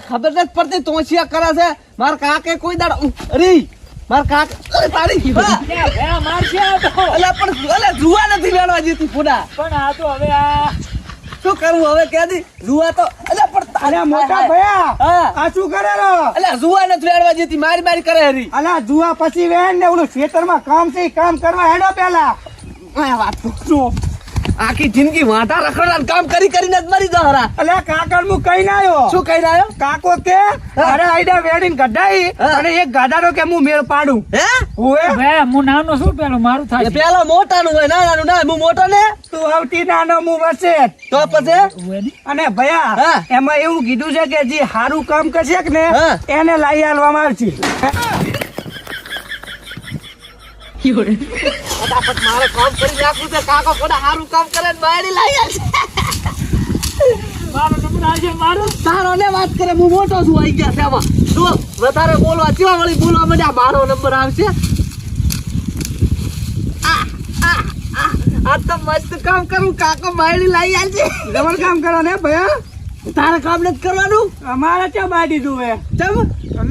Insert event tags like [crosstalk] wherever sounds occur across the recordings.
ખબર નથી પડતી તોસિયા કરે છે. માર કાકે કોઈ દાડ અરે માર કાક અરે તારી આ તો અલા પણ અલા જુવા નથી વેણવા જીતી ફૂડા પણ આ તો હવે આ શું કરવું હવે કે દી જુવા તો અલા પણ અલ્યા મોટા ભયા આ શું કરે રો? અલા જુવા નથી વેડવા જીતી મારી મારી કરે હરી. અલા જુવા પછી વેણ ને ઓલું ખેતરમાં કામ છે કામ કરવા હેડો પેલા. આ વાત તો શું? આખી જિંદગી વાંટા રખડનાર કામ કરી કરીને જ મરી દહરા અલે કાકડ હું કઈ ના આવ્યો શું કઈ ના આવ્યો કાકો કે અરે આઈડા વેડીને કઢાઈ. અને એક ગાડાનો કે હું મેળ પાડું. હે? ઓએ બે હું નાનો શું પેલું મારું થાય પેલો મોટાનું હોય નાનાનું ના હું મોટો ને? તું આવતી નાનો હું વસે. તો પછી? અને ભયા. એમાં એવું કીધું છે કે જે સારું કામ કરશે કે ને હા. એને લાવી આલવામાં આવશે. ફટાફટ મારે કામ કરી નાખવું છે. કાકો કોડા સારું કામ કરે ને બાયડી લાવી આવશે મારો નંબર આજે મારો. તારો ને વાત કરે હું મોટો છું આઈ ગયા છે આમાં. જો વધારે બોલવા ચેવા વળી બોલવા માંડ્યા મારો નંબર આવશે. આ, આ, આ, આ તો મસ્ત કામ કરું કાકો બાયડી લાવી આવશે ડબલ કામ કરો ને ભયા? તારે કામ નથી કરવાનું? અમારે ક્યાં બાડી જોવે? ચમ.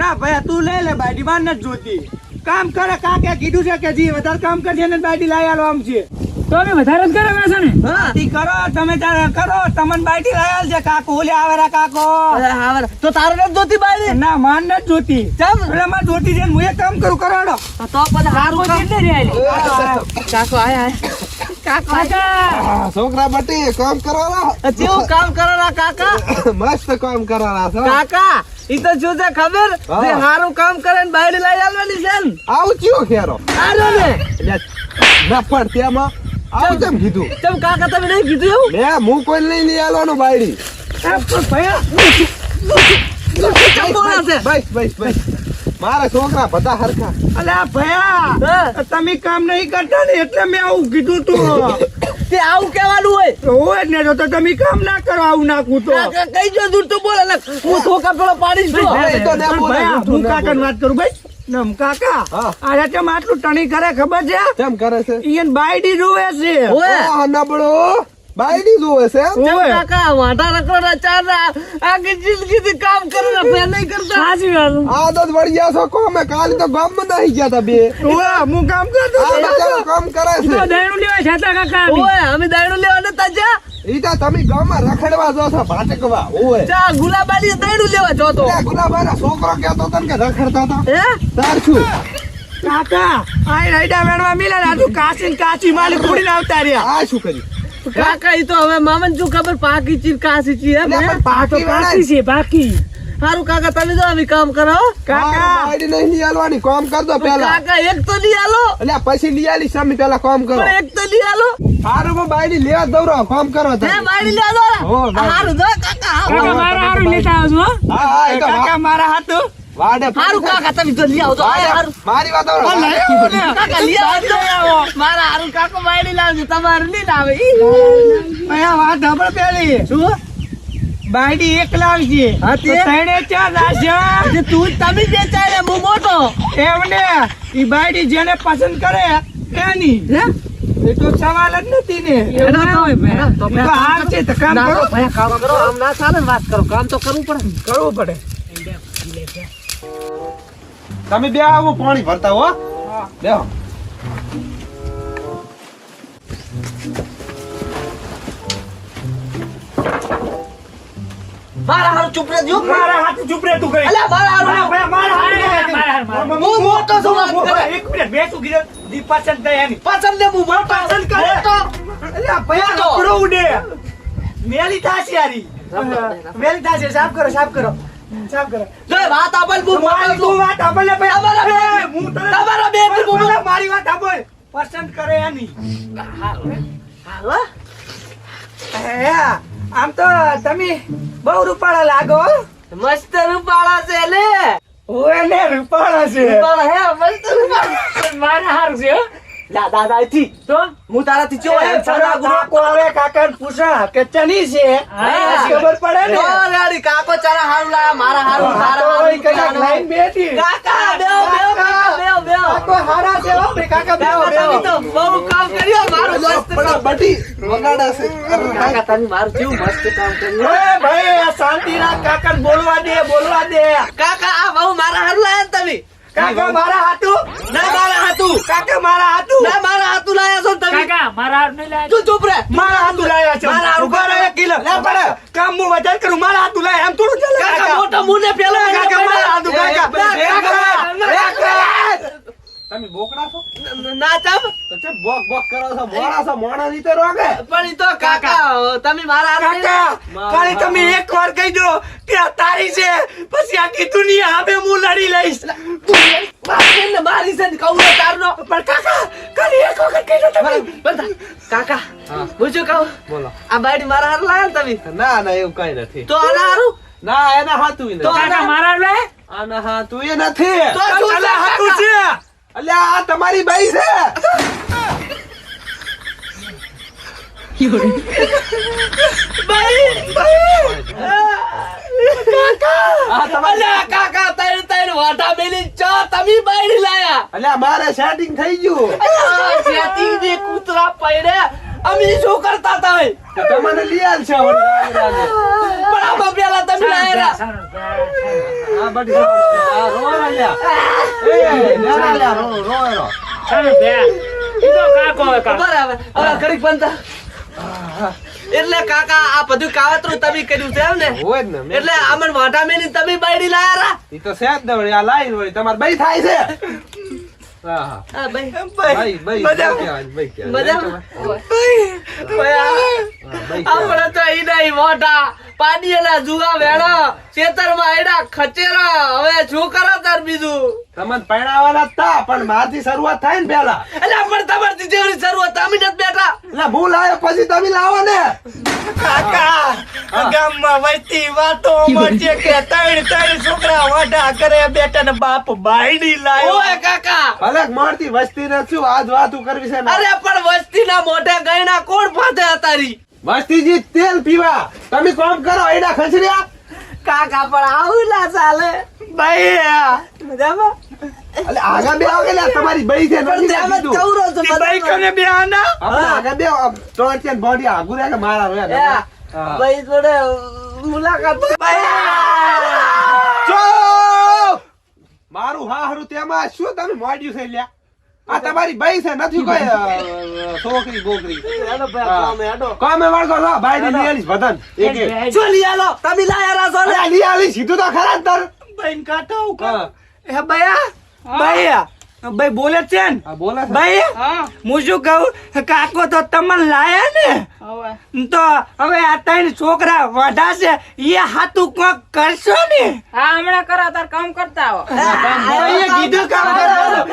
ના ભયા તું લઈ લે બાડી માં નથી જોતી. કામ કરે કાકે કીધું છે કે જી વધારે કામ કરશે ને બાડી લાવી આમ છે. તો અમે વધારે જ કરે છે ને? હા તી કરો તમે તારે કરો તમને બાડી લાવી છે કાકો ઓલે આવેરા કાકો. અરે તો તારે નથી જોતી બાયડી? ના માન નથી જોતી. ચમ. એટલે માં જોતી છે ને હું એક કામ કરું કરોડો તો પછી હારું કામ. રે કાકો આય આય. કાકા છોકરા બટી કામ કરો કેવું કામ કરો કાકા? મસ્ત કામ કરો કાકા ઈ તો શું છે ખબર. જે સારું કામ કરે ને બાયડી લઈ આવવાની છે ને. આવું ચિયો ખેરો? આરો ને. ના પણ તેમાં આવું કેમ કીધું? તેમ કાકા તમે નહીં કીધું એવું? મેં હું કોઈ નહીં લઈ આવવાનું બાયડી. પણ ભયા. બસ બસ બસ મારા છોકરા બધા હરખા. અલ્યા ભયા. તમે કામ નહીં કરતા ને એટલે મેં આવું કીધું તું. [laughs] તે આવું હોય હોય ને તો તમે કામ ના કરો આવું નાખું તો. કઈ જો દૂર તો બોલે હું પેલો પાડીશ ના વાત કરું ભાઈ નમ કાકા હા. આ કેમ આટલું ટણી કરે ખબર છે? કેમ કરે છે? ઈયન બાયડી જોવે છે. ઓય. નબળો. બાયડી જોવે છે? ઓય. કાકા વાંઢા રખડો ચારા આખી જિંદગી થી કામ કરે ને નહીં કરતા. સાચી વાત. આદત વળી ગયા છો કોમે. કાલ તો ગામમાં નહીં ગયા તા બે. ઓય, હું કામ કરતો આ. બચારો કામ કરે તો છે લેવા જતા કાકા અમે. ઓય અમે દાયડું લેવા નતા જા ઈતા તો તમે ગામમાં રખડવા જો છો ભાટકવા. ઓય ચા ગુલાબાલી દાયડું લેવા જોતો તો. ગુલાબાના છોકરો કહેતો તો તને કે રખડતા હતા. હે? તાર છું. કાકા આય રાઈડા વેણવા મિલે ને આજુ કાચી ને કાચી માલી કુડી આવતા રહ્યા. આ શું કર્યું? કાકા ઈ તો હવે મામન શું ખબર? પાકી ચીર કાસી ચી હે? એટલે પણ આ તો પાકી બાકી છે પાકી. સારું કાકા તમે જો આવી કામ કરો કાકા. આઈડી નહીં લઈ કામ કરજો પહેલા. કાકા એક તો લઈ આલો એટલે પછી લઈ આલી સામે પહેલા કામ કરો. એક તો લઈ આલો સારું માં બાઈડી લેવા દઉરો કામ કરો હે તમે. બાયડી લઈ આલો હો, સારું જો કાકા કાકા મારા હારું લેતા આવજો હા. હા કાકા મારા હાથું. વાડે સારું કાકા તમે જો આવજો. મારી વાત કાકા લઈ આવજો. મારા હારું કાકો બાયડી લાવજો તમારું નહીં લાવે. ઈ. વાત સાંભળ પેલી. શું? બાયડી એક લાવશે હા, તે? તો ચાર લાવશે તું તમે જે ચાલે હું મોટો. એમને ઈ બાયડી જેને પસંદ કરે એની. હે? એ તો સવાલ જ નથી ને. એવું ના હોય ભયા. તો તો હાર છે તો કામ કરો. તો કામ કરો. આમ ના ચાલે વાત કરો કામ તો કરવું પડે કરવું પડે. તમે બે આવો પાણી ભરતા હો બેહો. મારા હારું ચૂપ રહેજો. મારા હાથ ચૂપ રે તું ગઈ અલ્યા મારા હારું મારા મારા હાથ મારા હારું, મારા હારું. હું મોટો છું એક મિનિટ બે તું કીધું દી પસંદ થાય એની પસંદ હું મોટો પસંદ કરે. મોટો. અલ્યા ભયા કપડો ઉડે મેલી થાશે યારી મેલી થાશે સાફ કરો સાફ કરો. વાત મારી તું વાત એ, હું તને- તમારા બે મારી વાત સાંભળ પસંદ કરે એની. હાલો. આમ તો તમે બહુ રૂપાળા લાગો મસ્ત રૂપાળા છે લે. ઓય ને રૂપાળા છે. રૂપાળા હે મસ્ત રૂપાળા. મારા હાર છે દાદા થી તો? હું તારાથી કાકો આવે કાકાને પૂછા કે ચની છે ખબર પડે ને. ઓ રેડી કાકો ચારા હારું લાયા મારા હારું મારા હારું લાઈન બેઠી. કાકા બેવ બેવ બેવ કાકો હારા છે હો ભાઈ, કાકા બેવ બેવ તો બહુ કામ કર્યો મારું મસ્ત કામ. બટી વગાડાશે. કાકા તને મારું જીવ મસ્ત કામ કર્યું. એ ભાઈ આ શાંતિ રાખ કાકા બોલવા દે બોલવા દે. કાકા આ બહુ મારા હારું લાયા તમે. કાકા મારા હાથું ના મારા હાથું કાકા મારા હાથું. ના મારા હાથું લાયા છો તમે. કાકા મારા હાથ નહીં લાયા તું ચૂપ રે. મારા હાથું લાયા છે. મારા હાથું ઊભા રહે કિલો. લે પડે. કામ હું વધારે કરું? મારા હાથું લાયા. એમ થોડું ચાલે કાકા મોટો મુને પેલા કાકા મારા હાથું કાકા. કાકા તમે બોકડા છો? ના તમ તો બોક બોક કરો છો? મોડા છો? મોડા રીતે રોગે? પણ ઈ તો કાકા તમે મારા કાકા ખાલી તમે એક વાર કહી દો કે આ તારી છે પછી આખી દુનિયા હવે હું લડી લઈશ. ને મારી છે કહું તારનો પણ કાકા ખાલી એક વખત કહી તમે બધા કાકા હા. શું કહું બોલો આ બાયડી મારા હાર લાયા તમે ના ના એવું કઈ નથી તો આના હારું ના એના હાથું તો કાકા મારા લાયા આના હાથું એ નથી તો શું ચાલે છે, અલ્યા આ તમારી બાઈ છે અલ્યા કાકા! તૈણ તૈણ વાટા મેલી ચો તમે બાયડી લાયા. અલ્યા મારે સેટિંગ થઈ ગયું. શેતી ને કૂતરા અમે શું કરતા તમે તમને લઈ આલ છે પણ આ પેલા તમે લાયા. આ બધી આ રો અલ્યા એ ના ના રો રો રો સારું, બે. ઈ તો કાકો હવે બરાબર હવે ઘડીક બનતા એટલે કાકા આ બધું કાવતરું તમે કર્યું છે ને? હોય જ ને એટલે અમન વાટા મેની તમે બાયડી લાયા રા? એ તો છે જ ને વળી આ લાઈન વળી. તમારે બઈ થાય છે? હા હા. આ બાઈ. બાઈ બાઈ મજા- તો ઈ નહીં મોટા પાડીએલા જુગા વેણા ખેતરમાં એડા ખચેરા હવે શું કરો તાર બીજું? તમને પૈણાવાના તા પણ મારથી શરૂઆત થાય ને પેલા એટલે પણ તમારી જેવડી શરૂઆત અમે નથી બેઠા. એટલે હું લાવ્યો પછી તમે લાવો ને. કાકા ગામમાં વૈતી વાતો મળશે કે ત્રણ ત્રણ છોકરા વાડા કરે બેટા ને બાપ બાયડી લાયો. ઓય કાકા. ભલે મળતી વસ્તી ને શું આજ વાતું કરવી છે અરે પણ વસ્તીના મોઢે ગયના કોણ ફાતે અતારી? વસ્તીજી તેલ પીવા. તમે કોમ કરો એડા ખસર્યા કાકા પણ આવું ના ચાલે. ભાઈ મજામાં? એટલે આગળ બે આવે લે તમારી બઈ છે પણ ત્યાં કીધું. ચૌરો છો તી. ભાઈ બે આના? આગળ બે ત્રણ ચાર બોડી આગુ રહે મારા જોડે મુલાકાત! મારું હાહરું તેમાં શું તમે મોડ્યું છે લ્યા આ તમારી ભાઈ છે નથી કોઈ છોકરી બોકરી હેડો ભાઈ કામે હેડો કામે લો ભાઈ ની લઈ આલીશ એક. જો લઈ તમે લાયા રા અરે, લઈ સીધું તો ખરા તર. ભાઈ કાઢો હા. એ ભૈયા ભૈયા ભાઈ બોલે છે ને બોલે ભાઈ હા, હું શું કહું કાકો તો તમને લાયા ને તો હવે આ ત્રણ છોકરા વઢાશે એ હાથું કોક કરશો ને હા હમણાં કરો તાર કામ કરતા આવો કીધું કામ કરવાનું.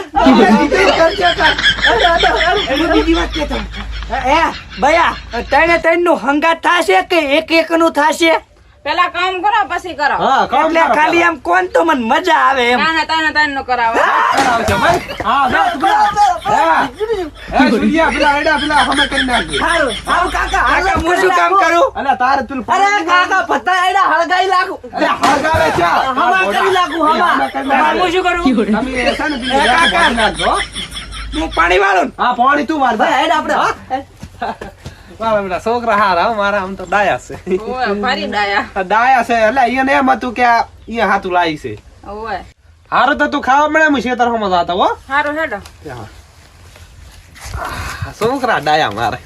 બીજી વાત કહેતો. એ ભૈયા ત્રણે ત્રણનું હંગાત થશે કે એક એક નું થશે પેલા કામ કરો પછી કરો હા, કામ એટલે ખાલી. એમ કોણ તો મને મજા આવે એમ ના ના તાને તાને નો કરાવો. હા, તું સુનિયા, પેલા આયડા, પેલા હમે કરી નાખજે. સારું સારું કાકા કાકા હું શું કામ કરું અલા, તારે પેલું અરે કાકા ભત્તા એડા હળગાઈ લાગુ અલા, હળગાવે છે. હમા કરી નાખું. હમા કરી હા, શું કરું તમે છે ને કાકા. નાખજો, હો. પાણી વાળું હા પાણી તું વાર ભાઈ હેડ આપણે. મારા બેટા છોકરા હારા હો, મારા આમ તો ડાયા છે. ઓય ડાયા. ડાયા છે એટલે અહીંયા એમ હતું કે અહીંયા હાથું લાવી છે. ઓય. હારું તો તું ખાવા મળે હું શેતર હમણાં જાતા હો હારું હેડો. છોકરા ડાયા મારે.